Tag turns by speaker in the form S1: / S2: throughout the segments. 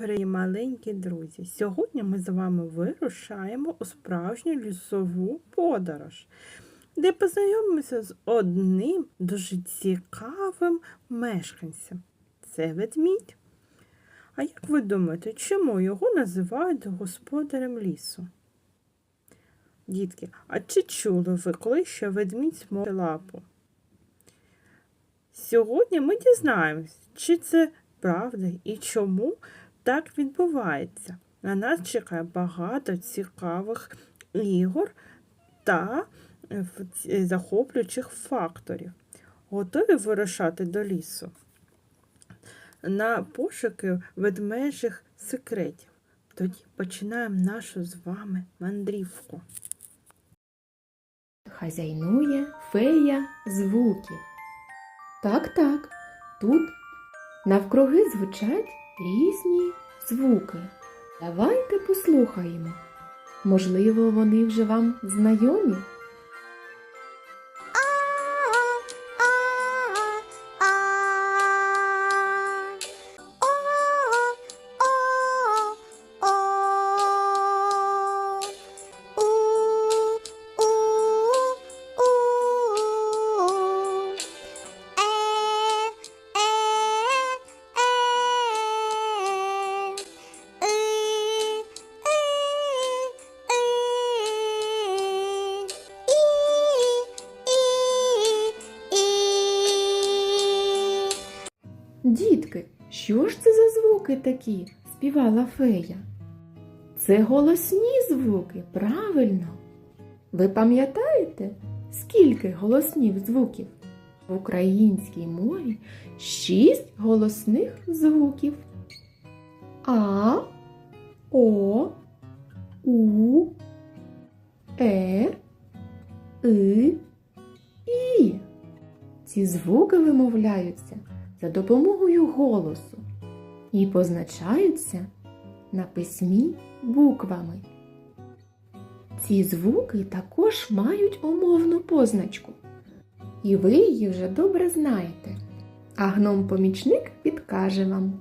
S1: Привіт, маленькі друзі! Сьогодні ми з вами вирушаємо у справжню лісову подорож, де познайомимося з одним дуже цікавим мешканцем. Це ведмідь. А як ви думаєте, чому його називають господарем лісу? Дітки, а чи чули ви коли що ведмідь сможе лапу? Сьогодні ми дізнаємось, чи це правда і чому так відбувається. На нас чекає багато цікавих ігор та е, ці- захоплюючих факторів. Готові вирушати до лісу? На пошуки ведмежих секретів. Тоді починаємо нашу з вами мандрівку.
S2: Хазяйнує фея звуків. Так, так, тут навкруги звучать різні звуки. Давайте послухаємо. Можливо, вони вже вам знайомі? Дітки, що ж це за звуки такі? співала фея. Це голосні звуки, правильно. Ви пам'ятаєте, скільки голосних звуків? В українській мові шість голосних звуків. А, О, У, Е, И, І. Ці звуки вимовляються за допомогою голосу і позначаються на письмі буквами. Ці звуки також мають умовну позначку, і ви її вже добре знаєте. А гном-помічник підкаже вам.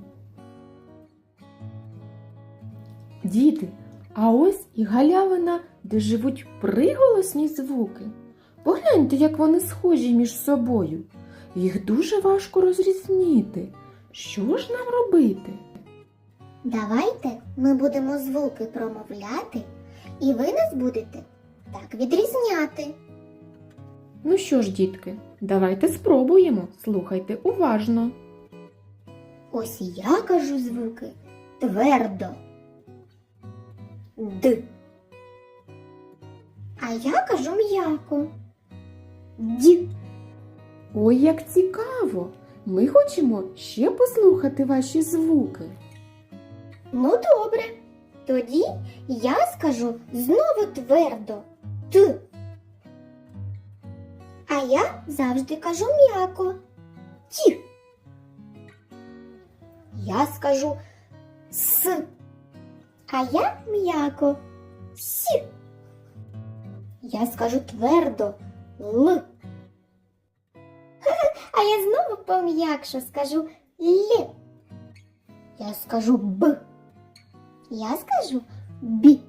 S2: Діти, а ось і галявина, де живуть приголосні звуки. Погляньте, як вони схожі між собою. Їх дуже важко розрізнити. Що ж нам робити?
S3: Давайте ми будемо звуки промовляти, і ви нас будете так відрізняти.
S2: Ну що ж, дітки, давайте спробуємо. Слухайте уважно.
S3: Ось я кажу звуки твердо. Д. А я кажу м'яко. Д.
S2: Ой, як цікаво! Ми хочемо ще послухати ваші звуки.
S3: Ну добре. Тоді я скажу знову твердо Т. А я завжди кажу м'яко. Ті. Я скажу с. А я м'яко. Сі. Я скажу твердо Л. А я знову пом'якшу скажу Л. Я скажу Б. Я скажу бі.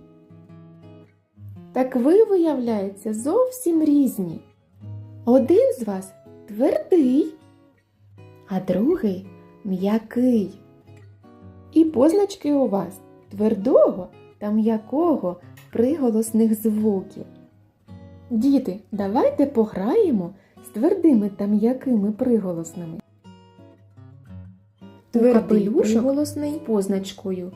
S2: Так ви, виявляється, зовсім різні. Один з вас твердий, а другий м'який. І позначки у вас твердого та м'якого приголосних звуків. Діти, давайте пограємо твердими та м'якими приголосними. Твердий
S1: капелюшок
S2: приголосний позначкою.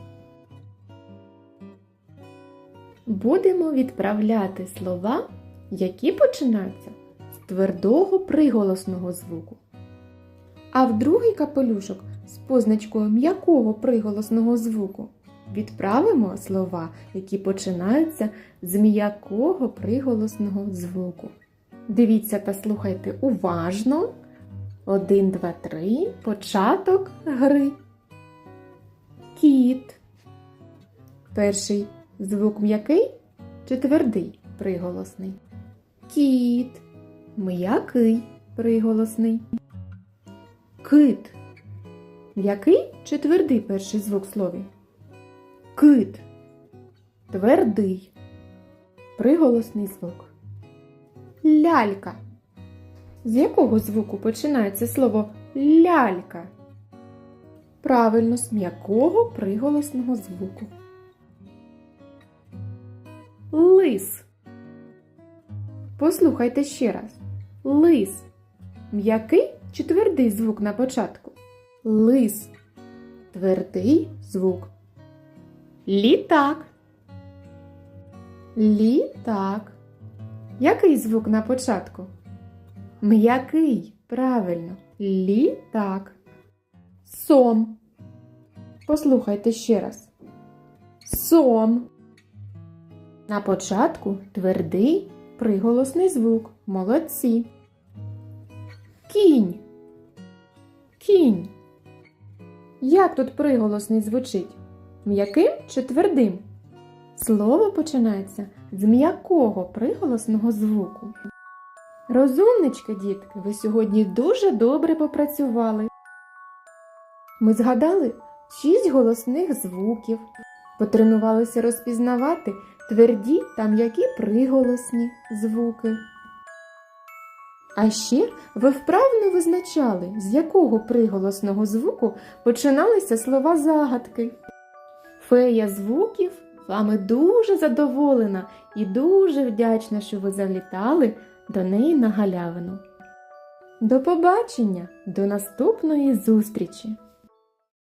S2: Будемо відправляти слова, які починаються з твердого приголосного звуку. А в другий капелюшок з позначкою м'якого приголосного звуку відправимо слова, які починаються з м'якого приголосного звуку. Дивіться та слухайте уважно. Один, два, три. Початок гри. Кіт. Перший звук м'який чи твердий приголосний? Кіт. М'який приголосний. Кит. М'який чи твердий перший звук в слові? Кит. Твердий. Приголосний звук. Лялька. З якого звуку починається слово лялька? Правильно, з м'якого приголосного звуку. Лис. Послухайте ще раз. Лис. М'який чи твердий звук на початку? Лис. Твердий звук. Літак. Літак. Який звук на початку? М'який. Правильно. Літак. Сом. Послухайте ще раз. Сом. На початку твердий приголосний звук. Молодці. Кінь. Кінь. Як тут приголосний звучить? М'яким чи твердим? Слово починається з м'якого приголосного звуку. Розумнички, дітки, ви сьогодні дуже добре попрацювали. Ми згадали шість голосних звуків, потренувалися розпізнавати тверді та м'які приголосні звуки. А ще ви вправно визначали, з якого приголосного звуку починалися слова загадки. Фея звуків вами дуже задоволена і дуже вдячна, що ви залітали до неї на галявину. До побачення, до наступної зустрічі!